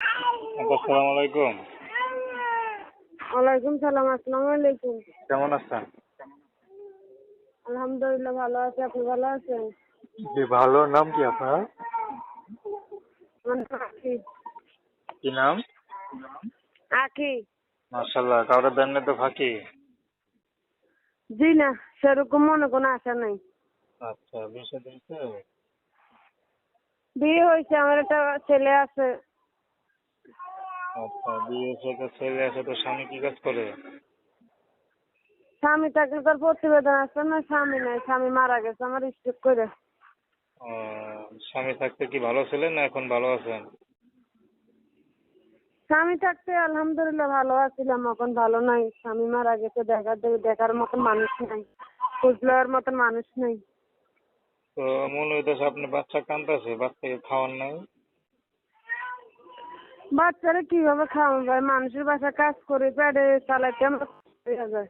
আসসালামু আলাইকুম ওয়ালাইকুম সালাম আসসালামু আলাইকুম কেমন আছেন? আলহামদুলিল্লাহ ভালো আছি। আপনি ভালো আছেন? জি ভালো। নাম কি আপনার? কি নাম? আখি মাশাল্লাহ কাউরে দেন তো ফাঁকি? জি না সেরকম মনে কোনো আশা নাই। আচ্ছা দিয়েছে বিয়ে হয়েছে আমার একটা ছেলে আছে। আচ্ছা বিয়ে থেকে ছেলে আছে তো স্বামী কি কাজ করে? স্বামী থাকলে তার প্রতিবেদন আছে না স্বামী নাই স্বামী মারা গেছে আমার স্ট্রোক করে স্বামী থাকতে কি ভালো ছিলেন না এখন ভালো আছেন? স্বামী থাকতে আলহামদুলিল্লাহ ভালো আছিলাম এখন ভালো নাই স্বামী মারা গেছে দেখার দেখার মতন মানুষ নাই খুঁজলার মতন মানুষ নেই। তো মূল উদ্দেশ্য আপনি বাচ্চা কান্দাছে বাচ্চাকে খাওয়ান নাই? বাচ্চারা কীভাবে খাওয়াবো ভাই মানুষের বাসা কাজ করে পেটে চালাইতে আমার যায়।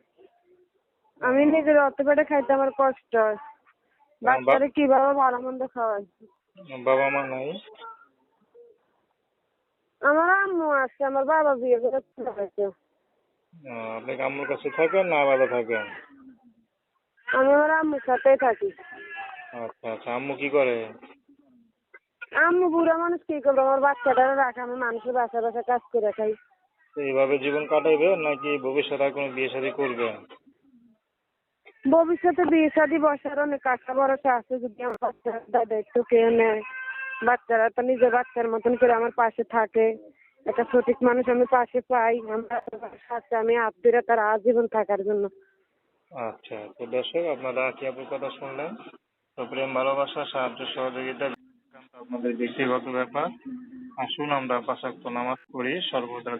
আমি নিজের অত পেটে খাইতে আমার কষ্ট হয়। বাচ্চারা কীভাবে ভালো মন্দ খাওয়াই বাবা মা নাই। আমার আম্মু আছে আমার বাবা বিয়ে করে আপনি আম্মুর কাছে থাকেন না আলাদা থাকেন? আমি আমার আম্মুর সাথেই থাকি। আচ্ছা আচ্ছা আম্মু কি করে? আম্মু বুড়া মানুষ কি করব? আমার বাচ্চাটা রাখে আমি মানুষের বাসা বাসা কাজ করে খাই। এইভাবে জীবন কাটাইবেন নাকি ভবিষ্যতে আর কোনো বিয়ে শাদী করবেন ভবিষ্যতে বিয়ে শাদি বসার অনেক আশা ভরসা আছে যদি আমার বাচ্চারা দায়িত্ব কেউ নেয়। বাচ্চারা তো নিজের বাচ্চার মতন করে আমার পাশে থাকে। একটা সঠিক মানুষ আমি পাশে পাই আমার সাথে আমি আত্মীয়রা তার আজীবন থাকার জন্য। আচ্ছা তো দর্শক আপনারা কি আপনার কথা শুনলেন? তো প্রেম ভালোবাসা সাহায্য সহযোগিতা আপনাদের ব্যক্তিগত ব্যাপার। আসুন আমরা পাশাক্ত নামাজ পড়ি সর্বদা